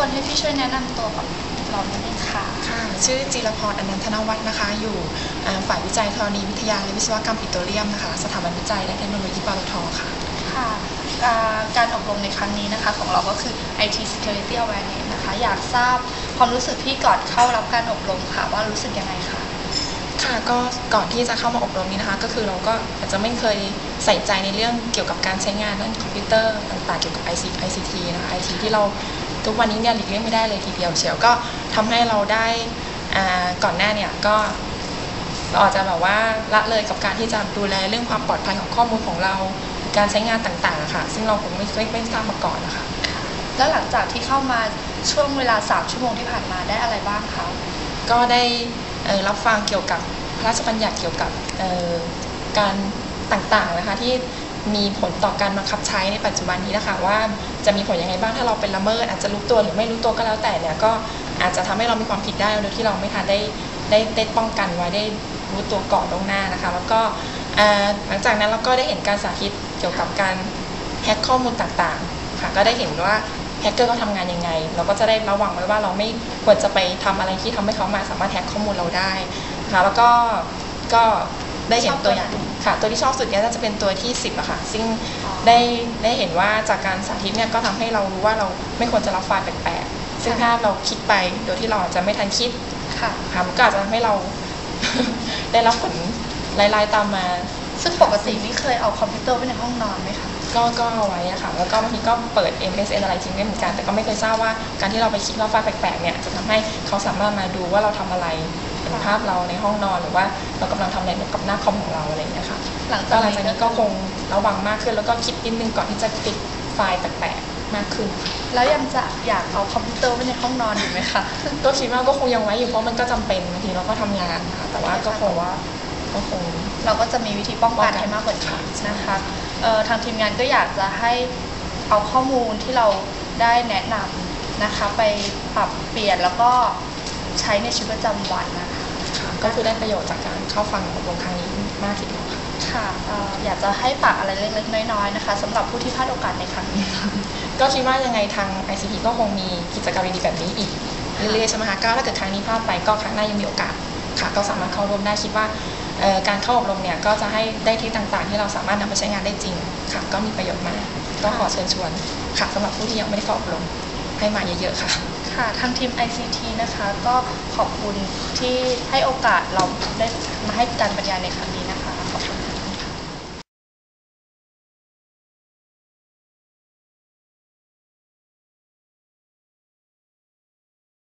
กวนให้พี่ช่วยแนะนำตัวกับเรานิดนึงค่ะ ค่ะ ชื่อจิรพรอนันทนวัฒน์นะคะ อยู่อ่าฝ่ายวิจัยธรณีวิทยาและวิศวกรรมปิโตรเลียมนะคะ สถาบันวิจัยและเทคโนโลยีปตทค่ะ ค่ะอ่าการอบรมในครั้งนี้นะคะของเราก็คือ IT Security Awareness นะคะ อยากทราบความรู้สึกที่ก่อนเข้ารับการอบรมค่ะ ว่ารู้สึกยังไงคะ ค่ะ ก็ก่อนที่จะเข้ามาอบรมนี้นะคะ ก็คือเราก็อาจจะไม่เคยใส่ใจในเรื่องเกี่ยวกับการใช้งานด้านคอมพิวเตอร์ต่างๆ เกี่ยวกับ IC ICT นะคะ IT ที่เรา ทุกวันนี้เนี่ยหลีกเลี่ยงไม่ได้เลยทีเดียวเชียวก็ทำให้เราได้ก่อนหน้าเนี่ยก็เราอาจจะแบบว่าละเลยกับการที่จะดูแลเรื่องความปลอดภัยของข้อมูลของเรา การใช้งานต่างๆค่ะ ซึ่งเราคงไม่ไม่ไม่ทราบมาก่อนนะคะแล้วหลังจากที่เข้ามาช่วงเวลา 3 ชั่วโมงที่ผ่านมาได้อะไรบ้างคะก็ได้รับฟังเกี่ยวกับพระราชบัญญัติเกี่ยวกับการต่างๆนะคะที่ มีผลต่อการบังคับใช้ในปัจจุบันนี้นะคะว่าจะมีผลยังไงบ้างถ้าเราเป็นละเมิดอาจจะรู้ตัวหรือไม่รู้ตัวก็แล้วแต่เนี่ยก็อาจจะทำให้เรามีความผิดได้โดยที่เราไม่ทันได้ได้ได้ป้องกันไว้ได้รู้ตัวก่อนล่วงหน้านะคะ แล้วก็หลังจากนั้นเราก็ได้เห็นการสาธิตเกี่ยวกับการแฮกข้อมูลต่างๆค่ะก็ได้เห็นว่าแฮกเกอร์เขาทำงานยังไง เราก็จะได้ระวังไว้ว่าเราไม่ควรจะไปทำอะไรที่ทำให้เขามาสามารถแฮกข้อมูลเราได้นะคะแล้วก็ก็ ได้เห็นตัวอย่างค่ะ ตัวที่ชอบสุดเนี่ยน่าจะเป็นตัวที่ 10อะค่ะ ซึ่งได้ได้เห็นว่าจากการสาธิตเนี่ยก็ทำให้เรารู้ว่าเราไม่ควรจะรับไฟล์แปลกๆ ซึ่งถ้าเราคิดไปโดยที่เราอาจจะไม่ทันคิดค่ะค่ะมันก็อาจจะทำให้เราได้รับผลร้ายๆตามมา ซึ่งปกตินี่เคยเอาคอมพิวเตอร์ไว้ในห้องนอนไหมคะก็ก็เอาไว้อะค่ะ แล้วก็บางทีก็เปิด MSN อะไรทิ้งได้เหมือนกัน แต่ก็ไม่เคยทราบว่าการที่เราไปคิดว่าไฟล์แปลกๆเนี่ยจะทำให้เขาสามารถมาดูว่าเราทำอะไรเห็น ภาพเราในห้องนอนหรือว่าเรากำลังทำอะไรกับหน้าคอมของเราอะไรอย่างเงี้ยค่ะหลังก็จากหลังนี้จากนี้ก็คงระวังมากขึ้น แล้วก็คิดนิดนึงก่อนที่จะติดไฟล์แปลกๆมากขึ้นค่ะแล้วยังจะอยากเอาคอมพิวเตอร์ไว้ในห้องนอนอยู่ไหมคะก็คิดว่าก็คงยังไว้อยู่เพราะมันก็จำเป็นบางทีเราก็ทำงานค่ะแต่ว่าก็คงว่าก็คงเราก็จะมีวิธีป้องกันป้องกันให้มากกว่านี้นะคะเอ่อทางทีมงานก็อยากจะให้เอาข้อมูลที่เราได้แนะนำนะคะ ไปปรับเปลี่ยนแล้วก็ใช้ในชีวิตประจำวันนะคะ ค่ะ ก็คือได้ประโยชน์จากการเข้าฟังอบรมครั้งนี้มากทีเดียวค่ะค่ะเอ่ออยากจะให้ฝากอะไรเล็กๆน้อยๆนะคะสำหรับผู้ที่พลาดโอกาสในครั้งนี้ค่ะก็คิดว่ายังไงทาง ICT ก็คงมีกิจกรรมดีๆแบบนี้อีกเรื่อยๆใช่ไหมคะก็ถ้าเกิดครั้งนี้พลาดไปก็ครั้งหน้ายังมีโอกาสค่ะ ก็สามารถเข้าร่วมได้คิดว่าเอ่อการเข้าอบรมเนี่ยก็จะให้ได้ที่ต่างๆ ที่เราสามารถนำไปใช้งานได้จริงค่ะ ก็มีประโยชน์มากก็ขอเชิญชวนค่ะสำหรับผู้ที่ยังไม่ได้เข้าอบรมให้มาเยอะๆค่ะ ค่ะทางทีม ICT นะคะก็ขอบคุณที่ให้โอกาสเราได้มาให้การบรรยายในครั้งนี้นะคะ